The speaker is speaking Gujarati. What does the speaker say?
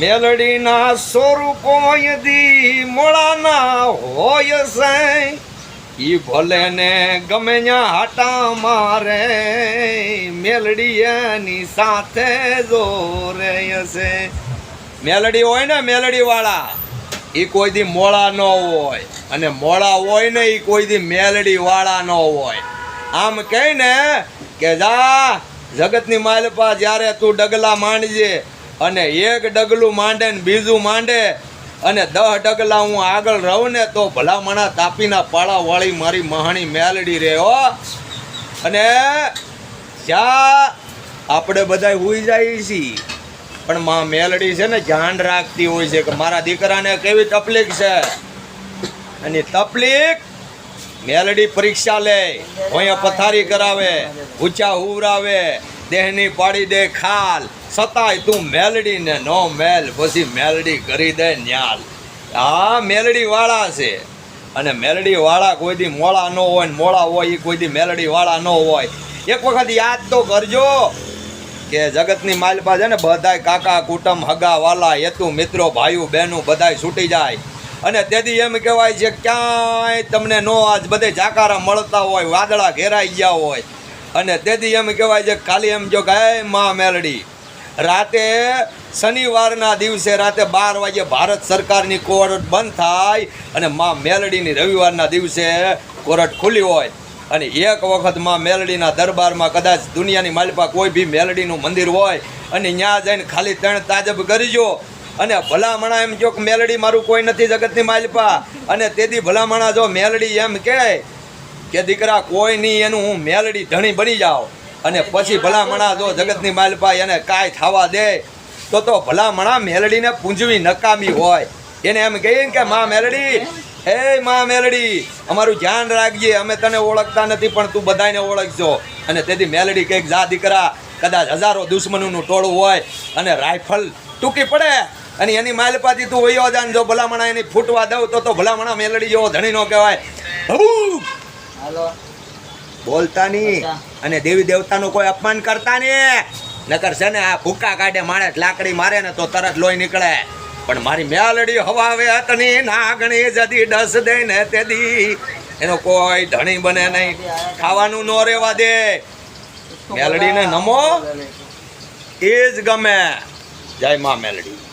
મેલડીના સ્વરૂપો યદી મોળાના હોય સે, ઈ ભલે ને ગમે ન્યા હાટા મારે મેલડી એની સાથે જોરે હશે. મેલડી હોય ને મેલડી વાળા એ કોઈ દી મોળા ન હોય, અને મોળા હોય ને એ કોઈ દી મેલડી વાળા ન હોય. આમ કહે ને કે જા, જગતની માલપા જ્યારે તું ડગલા માંડજે અને એક ડગલું માંડે ને બીજું માંડે અને દહ ડગલા હું આગળ રહું ને તો ભલામણા તાપીના પાળા વાળી મારી મહાણી મેલડી રહ્યો અને જ્યાં આપણે બધા હોઈ જઈએ છીએ પણ માં મેલડી છે ને ધ્યાન રાખતી હોય છે કે મારા દીકરાને કેવી તકલીફ છે? અને તકલીફ? મેલડી પરીક્ષા લે અહીંયા પથારી કરાવે, ઊંચા ઉવરાવે દેહની પાડી દે ખાલ. સતાય તું મેલડીને ન મેલ, પછી મેલડી કરી દે ન્યાલ. આ મેલડીવાળા છે. અને મેલડીવાળા કોઈ દી મોળા ન હોય ને મોળા હોય એ કોઈ દી મેલડીવાળા ન હોય. એક વખત યાદ તો કરજો કે જગતની માલપા છે ને બધાય કાકા, કુટુંબ, હગા, વાલા, હેતુ, મિત્રો, ભાઈઓ, બહેનો બધાય છૂટી જાય. અને તેથી એમ કહેવાય છે, ક્યાંય તમને નો આજ બધે જાકારા મળતા હોય, વાદળા ઘેરાઈ ગયા હોય. અને તેથી એમ કહેવાય છે ખાલી એમ જો કે "હે માં મેલડી રાતે શનિવારના દિવસે રાતે બાર વાગે ભારત સરકારની કોર્ટ બંધ થાય અને મા મેલડીની રવિવારના દિવસે કોર્ટ ખુલ્લી હોય. અને એક વખત મા મેલડીના દરબારમાં કદાચ દુનિયાની માલિપા કોઈ બી મેલડીનું મંદિર હોય અને ત્યાં જઈને ખાલી ત્રણ તાજબ કરજો અને ભલામણા એમ કહો કે મેલડી મારું કોઈ નથી જગતની માલિપા. અને તેથી ભલામણા જો મેલડી એમ કહે કે દીકરા કોઈ નહીં એનું હું મેલડી ધણી બની જાઉં. અને પછી ભલામણા જો જગતની માલભાઈ એને કાંઈ થવા દે, તો તો ભલામણા મેલડીને પૂંજવી નકામી હોય. એને એમ કહીએ કે, માં મેલડી, હે માં મેલડી, અમારું ધ્યાન રાખજે, અમે તને ઓળખતા નથી, પણ તું બધાને ઓળખજો. અને તેથી મેલડી કંઈક જા દીકરા, કદાચ હજારો દુશ્મનોનું ટોળું હોય અને રાઇફલ ટૂંકી પડે અને એની માલપાથી તું વયો જા જો ભલામણા એની ફૂટવા દઉં, તો તો ભલામણા મેલડી જેવો ધણી નો કહેવાય હાલો. બોલતા નહીં અને દેવી દેવતાનું કોઈ અપમાન કરતા નહીં નકર છે ને આ ભૂકા કાઢે માણસ લાકડી મારે ને તો તરત લોહી નીકળે. પણ મારી મેલડી હવાવે હતની નાગણી જદી ડસ દે ને તેદી. એનો કોઈ ધણી બને નહીં. ખાવાનું નો રેવા દે. મેલડીને નમો. એ જ ગમે. જય મા મેલડી.